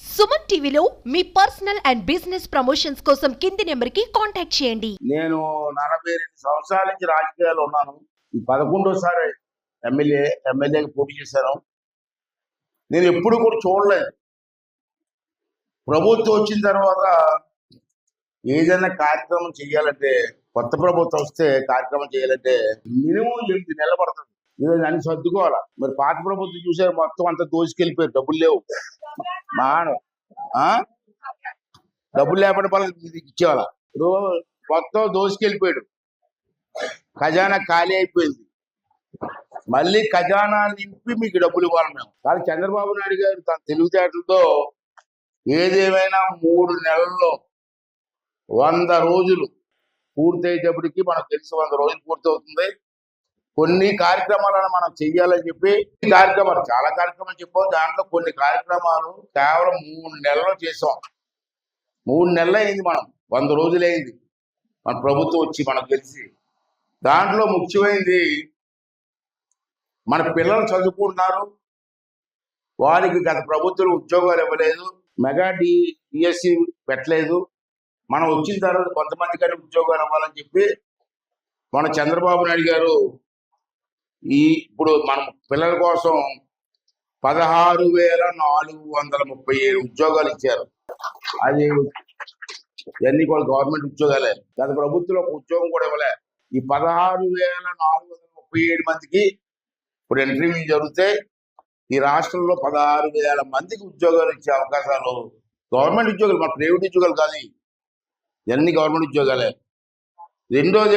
సుమన్ టీవీలో మీ personal and business promotions కోసం కింది నెంబర్కి కాంటాక్ట్ చేయండి. నేను నలభై రెండు సంవత్సరాల నుంచి రాజకీయాల్లో ఉన్నాను. ఈ పదకొండోసారి ఎమ్మెల్యే ఎమ్మెల్యేకి పోటీ చేశాను. నేను ఎప్పుడు కూడా చూడలేదు. ప్రభుత్వం వచ్చిన తర్వాత ఏదైనా కార్యక్రమం చేయాలంటే కొత్త ప్రభుత్వం వస్తే కార్యక్రమం చేయాలంటే మినిమం ఎనిమిది నెలలు పడుతుంది. ఇదో దాన్ని సర్దుకోవాలా? మరి పాత ప్రభుత్వం చూసారు మొత్తం అంత దోసుకెళ్ళిపోయారు డబ్బులు లేవు. మా డబ్బులు లేకపోతే వాళ్ళకి ఇది ఇచ్చేవాళ్ళ. ఇప్పుడు మొత్తం దోసుకెళ్ళిపోయాడు ఖజానా ఖాళీ అయిపోయింది. మళ్ళీ ఖజానా నింపి మీకు డబ్బులు ఇవ్వాలి మేము. కానీ చంద్రబాబు నాయుడు గారు తన తెలివితేటలతో ఏదేమైనా మూడు నెలల్లో వంద రోజులు పూర్తయ్యేటప్పటికి మనకు తెలిసి వంద రోజులు పూర్తవుతుంది. కొన్ని కార్యక్రమాలను మనం చెయ్యాలని చెప్పి ఈ కార్యక్రమాలు చాలా కార్యక్రమాలు చెప్పాం. దాంట్లో కొన్ని కార్యక్రమాలు కేవలం మూడు నెలలు చేసాం. మూడు నెలలు అయింది మనం. వంద రోజులు అయింది. మన ప్రభుత్వం వచ్చి మనకు తెలిసి. దాంట్లో ముఖ్యమైనది మన పిల్లలు చదువుకుంటున్నారు. వారికి గత ప్రభుత్వం ఉద్యోగాలు ఇవ్వలేదు. మెగా డి డిఎస్సి పెట్టలేదు. మనం వచ్చిన తర్వాత కొంతమంది కానీ ఉద్యోగాలు ఇవ్వాలని చెప్పి మన చంద్రబాబు నాయుడు గారు ఈ ఇప్పుడు మనం పిల్లల కోసం పదహారు వేల నాలుగు వందల ముప్పై ఏడు ఉద్యోగాలు ఇచ్చారు. అది ఇవన్నీ కూడా గవర్నమెంట్ ఉద్యోగాలే. గత ప్రభుత్వం ఒక ఉద్యోగం కూడా ఇవ్వలే. ఈ పదహారు వేల నాలుగు వందల ముప్పై ఏడు మందికి ఇప్పుడు ఇంటర్వ్యూ జరిగితే ఈ రాష్ట్రంలో పదహారు వేల మందికి ఉద్యోగాలు ఇచ్చే అవకాశాలు గవర్నమెంట్ ఉద్యోగాలు మన ప్రైవేట్ ఉద్యోగాలు కాదు. ఇవన్నీ గవర్నమెంట్ ఉద్యోగాలే. రెండోది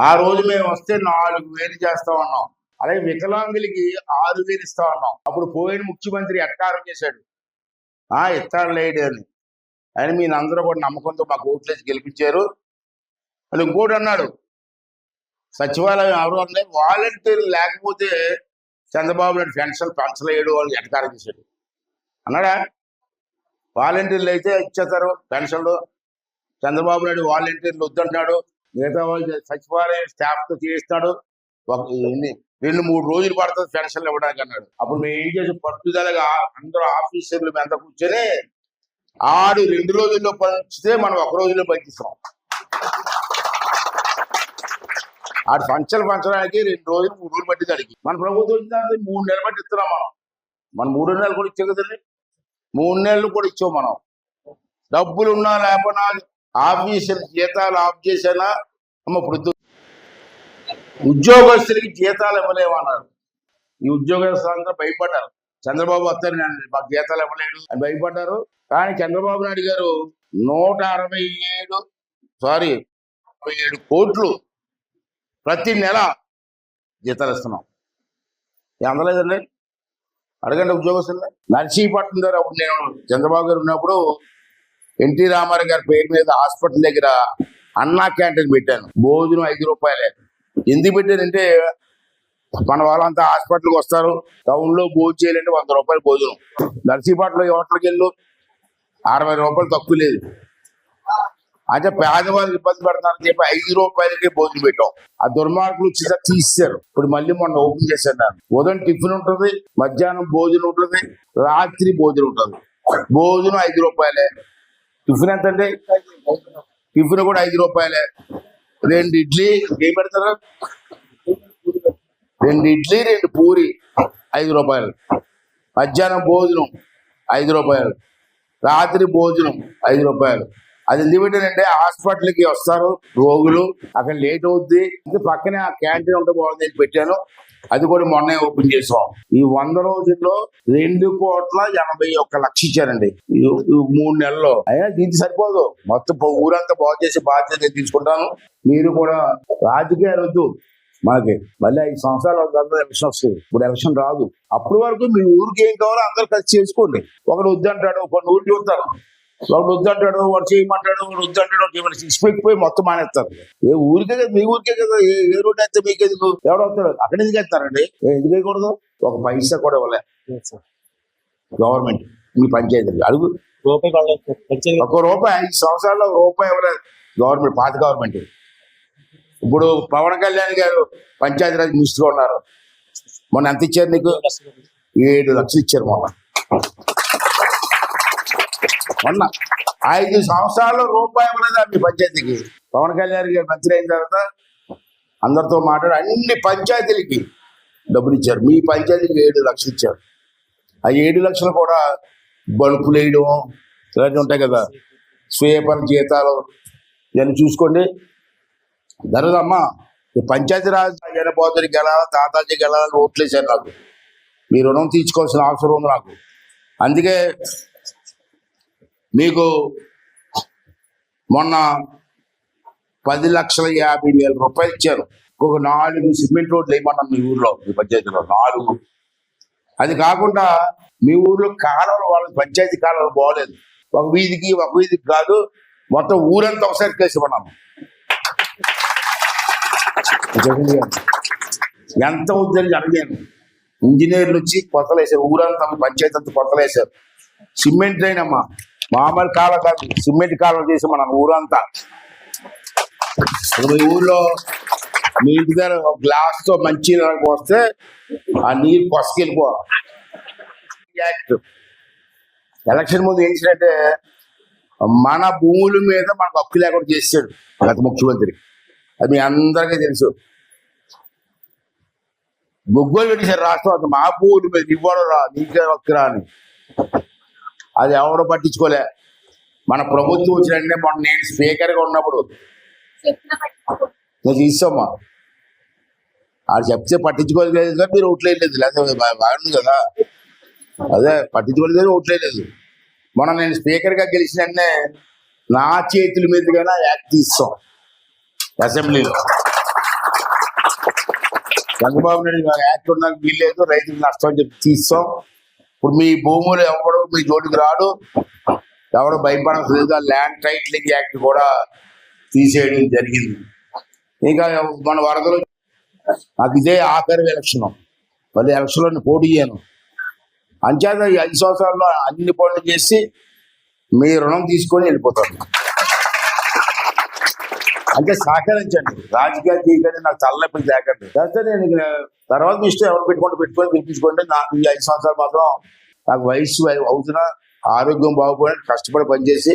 ఆ రోజు మేము వస్తే నాలుగు వేలు చేస్తా ఉన్నాం. అలాగే వికలాంగులకి ఆరు వేలు ఇస్తా ఉన్నాం. అప్పుడు పోయిన ముఖ్యమంత్రి ఎట్కారం చేశాడు. ఆ ఇస్తాడు లేడు అని. అని మీ అందరూ కూడా నమ్మకంతో మాకు ఓట్లేసి గెలిపించారు. అది ఇంకోటి అన్నాడు సచివాలయం ఎవరు ఉన్నాయి వాలంటీర్ లేకపోతే చంద్రబాబు నాయుడు పెన్షన్ పెంచలేడు అని ఎటకారం చేశాడు. అన్నాడా? వాలంటీర్లు అయితే ఇచ్చేస్తారు పెన్షన్లు. చంద్రబాబు నాయుడు వాలంటీర్లు వద్దంటున్నాడు. మిగతా వాళ్ళు సచివాలయం స్టాఫ్తో చేయిస్తాడు. ఒక రెండు మూడు రోజులు పడుతుంది పెన్షన్లు ఇవ్వడానికి అన్నాడు. అప్పుడు మేము ఏం చేసాం? పట్టుదలగా అందరూ ఆఫీసర్లు మీద కూర్చొని ఆడు రెండు రోజుల్లో పంచితే మనం ఒక రోజులో పంచిస్తాం. ఆడు పంచలు పంచడానికి రెండు రోజులు మూడు రోజులు పట్టింది అడిగి మన ప్రభుత్వం వచ్చిన మూడు నెలలు పట్టి ఇస్తున్నాం మనం. మనం మూడు నెలలు కూడా ఇచ్చాం కదండి. మూడు నెలలు కూడా ఇచ్చాం మనం. డబ్బులు ఉన్నా లేకపోయినా ఆఫీసర్ జీతాలు ఆఫ్ చేసినా అమ్మ ఇప్పుడు ఉద్యోగస్తులకి జీతాలు ఇవ్వలేమన్నారు. ఈ ఉద్యోగస్తులంతా భయపడ్డారు. చంద్రబాబు వస్తారు మాకు జీతాలు ఇవ్వలేడు అని భయపడ్డారు. కానీ చంద్రబాబు నాయుడు గారు నూట అరవై ఏడు సారీ అరవై ఏడు కోట్లు ప్రతి నెల జీతాలు ఇస్తున్నాం. అందలేదండి అడగండి ఉద్యోగస్తులు నర్సీపట్నం దగ్గర అప్పుడు నేను చంద్రబాబు గారు ఉన్నప్పుడు ఎన్టీ రామారావు గారి పేరు మీద హాస్పిటల్ దగ్గర అన్నా క్యాంటీన్ పెట్టాను. భోజనం ఐదు రూపాయలే. ఎందుకు పెట్టానంటే మన వాళ్ళంతా హాస్పిటల్కి వస్తారు. టౌన్లో భోజనం చేయాలంటే వంద రూపాయలు భోజనం. నర్సీపాట్లో ఈ హోటల్కి వెళ్ళు. అరవై రూపాయలు తక్కువ లేదు. అంటే పేదవాళ్ళు ఇబ్బంది పెడతారని చెప్పి ఐదు రూపాయలకి భోజనం పెట్టాం. ఆ దుర్మార్గులు వచ్చి తీసేశారు. ఇప్పుడు మళ్ళీ మొన్న ఓపెన్ చేశాను నేను ఉదయం టిఫిన్ ఉంటుంది మధ్యాహ్నం భోజనం ఉంటుంది రాత్రి భోజనం ఉంటుంది. భోజనం ఐదు రూపాయలే. టిఫిన్ ఎంత అండి? టిఫిన్ కూడా ఐదు రూపాయలే. రెండు ఇడ్లీ ఏం పెడతారు? రెండు ఇడ్లీ రెండు పూరి ఐదు రూపాయలు. మధ్యాహ్నం భోజనం ఐదు రూపాయలు. రాత్రి భోజనం ఐదు రూపాయలు. అది ఎందుకు పెట్టారంటే హాస్పిటల్కి వస్తారు రోగులు. అక్కడ లేట్ అవుద్ది. పక్కనే ఆ క్యాంటీన్ ఉంటే బాగుంది పెట్టాను. అది కూడా మొన్నే ఓపెన్ చేసాం. ఈ వంద రోజుల్లో రెండు కోట్ల ఎనభై ఒక్క లక్ష ఇచ్చారండి. మూడు నెలల్లో. అయినా దీనికి సరిపోదు. మొత్తం ఊరంతా బాగు చేసి బాధ్యత తీసుకుంటాను. మీరు కూడా రాజకీయాలు వద్దు. మనకి మళ్ళీ ఐదు సంవత్సరాలు ఎలక్షన్ వస్తుంది. ఇప్పుడు ఎలక్షన్ రాదు. అప్పటి వరకు మీ ఊరికి ఏం కావాలో అందరు కలిసి చేసుకోండి. ఒకడు వద్దంటాడు కొన్ని ఊరు చూస్తారు ఒకడు వద్దంటాడు వాడు చేయమంటాడు వాడు వద్దంటాడు వాడు చేయమని సిక్స్ పోయి మొత్తం మానేస్తారు. ఏ ఊరికే కదా మీ ఊరికే కదా ఏ ఏ రోడ్డు అయితే మీకు ఎందుకు ఎవడు వస్తాడు అక్కడ ఎందుకు వెళ్తారండి? ఏ ఎందుకు వేయకూడదు? ఒక పైసా కూడా ఇవ్వలే. గవర్నమెంట్ మీ పంచాయతీ. అడుగు. ఒక రూపాయి ఐదు సంవత్సరాల్లో రూపాయి ఇవ్వలేదు. గవర్నమెంట్ పాత గవర్నమెంట్ ఇప్పుడు పవన్ కళ్యాణ్ గారు పంచాయతీరాజ్ మినిస్టర్ ఉన్నారు. మొన్న ఎంత ఇచ్చారు నీకు. ఏడు లక్షలు ఇచ్చారు మొన్న. మొన్న ఐదు సంవత్సరాలు రూపాయి ఉన్నది మీ పంచాయతీకి? పవన్ కళ్యాణ్ గారు మంత్రి అయిన తర్వాత అందరితో మాట్లాడి అన్ని పంచాయతీలకి డబ్బులు ఇచ్చారు. మీ పంచాయతీకి ఏడు లక్షలు ఇచ్చారు. ఆ ఏడు లక్షలు కూడా బలుపులు వేయడం ఇలాంటివి ఉంటాయి కదా. స్వీపర్ జీతాలు ఇవన్నీ చూసుకోండి. ధరదమ్మా ఈ పంచాయతీరాజ్ జనపోతుడికి వెళ్ళాలి తాతాజీకి వెళ్ళాలని ఓట్లు నాకు. మీ రుణం తీర్చుకోవాల్సిన అవసరం ఉంది నాకు. అందుకే మీకు మొన్న పది లక్షల యాభై వేల రూపాయలు ఇచ్చారు. ఒక నాలుగు సిమెంట్ రోడ్లు వేయమన్నాం మీ ఊర్లో మీ పంచాయతీలో? నాలుగు. అది కాకుండా మీ ఊర్లో కాలువలు వాళ్ళ పంచాయతీ కాలువలు బాగోలేదు ఒక వీధికి ఒక వీధికి కాదు మొత్తం ఊరంతా ఒకసారి కేసిమన్నాము ఎంత ఉందని అడిగాను. ఇంజనీర్లు వచ్చి కొత్తలు వేసారు ఊరంతా పంచాయతీ అంతా కొత్తలు వేసారు సిమెంట్ అయినమ్మా. మామూలు కాలం కాదు సిమెంట్ కాలం చేసి మన ఊరంతా. ఇప్పుడు మీ ఊర్లో మీ ఇంటి దగ్గర గ్లాస్తో మంచి వస్తే ఆ నీరు కొసకెళ్ళిపోవాలి యాక్ట్ ఎలక్షన్ ముందు ఏం చేసినట్టే మన భూముల మీద మనకు హక్కు లేకుండా చేశాడు గత ముఖ్యమంత్రి. అది మీ అందరికీ తెలుసు. ముగ్గురు పెట్టేశారు రాష్ట్రం మా భూముల మీద ఇవ్వడం రా నీకే హక్కురా అని అది ఎవడో పట్టించుకోలే. మన ప్రభుత్వం వచ్చినంటే మొన్న నేను స్పీకర్గా ఉన్నప్పుడు నేను తీసామా వాళ్ళు చెప్తే పట్టించుకోలేదు కదా మీరు ఓట్లేదు లేకపోతే బాగుంది కదా. అదే పట్టించుకోలేదు ఓట్లేదు మొన్న నేను స్పీకర్గా గెలిచిన నా చేతుల మీదుగానే యాక్ట్ తీస్తాం. అసెంబ్లీలో. చంద్రబాబు నాయుడు యాక్ట్ ఉన్నాక వీల్లేదు రైతులకు నష్టం అని చెప్పి తీస్తాం. ఇప్పుడు మీ భూములు ఎవడు మీ జోలికి రాడు. ఎవడు భయపడడం ల్యాండ్ టైటిలింగ్ యాక్ట్ కూడా తీసేయడం జరిగింది. ఇంకా మన వరదలు నాకు ఇదే ఆఖరి ఎలక్షన్. మళ్ళీ ఎలక్షన్లో పోటీ చేయను. అంచేత ఈ ఐదు సంవత్సరాల్లో అన్ని పనులు చేసి మీ రుణం తీసుకొని వెళ్ళిపోతాను. అంటే సహకరించండి. రాజకీయాలు చేయకండి నాకు తలనొప్పి తేకండి. లేకపోతే నేను తర్వాత మీ ఇష్టం ఎవరు పెట్టుకుంటే పెట్టుకొని పిలిపించుకోండి. నాకు ఈ ఐదు సంవత్సరాలు మాత్రం నాకు వయసు అవుతున్నా ఆరోగ్యం బాగుపడి కష్టపడి పనిచేసి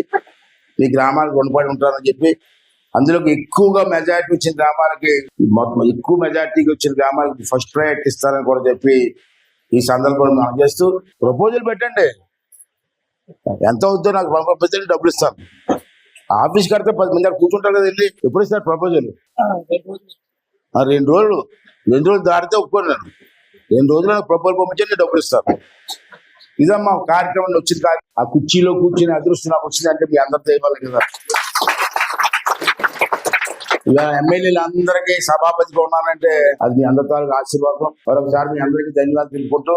మీ గ్రామాలకు రుణపడి ఉంటానని చెప్పి అందులో ఎక్కువగా మెజారిటీ వచ్చిన గ్రామాలకి మొత్తం ఎక్కువ మెజారిటీకి వచ్చిన గ్రామాలకి ఫస్ట్ ప్రయారిటీ ఇస్తారని కూడా చెప్పి ఈ సందర్భంలో మనం చేస్తూ ప్రపోజల్ పెట్టండి. ఎంత అవుతుందో నాకు పంపించండి డబ్బులు ఇస్తాను. ఆఫీస్ కడితే పది మంది అక్కడ కూర్చుంటారు కదా వెళ్ళి. ఎప్పుడు ఇస్తారు ప్రపోజల్? రెండు రోజులు. రెండు రోజులు. దాటితే ఒప్పుకోను నేను రెండు రోజులు ప్రపోజల్ పంపించి నేను డబ్బులు ఇస్తాను. ఇదమ్మా కార్యక్రమం వచ్చింది కాదు. ఆ కుర్చీలో కూర్చుని అదృష్టం నాకు వచ్చింది అంటే మీ అందరితో ఇవ్వాలి కదా. ఇలా ఎమ్మెల్యేలు అందరికీ సభాపతిగా ఉన్నానంటే అది మీ అందరి తాలూకు ఆశీర్వాదం. మరొకసారి మీ అందరికీ ధన్యవాదాలు తెలుపుకుంటూ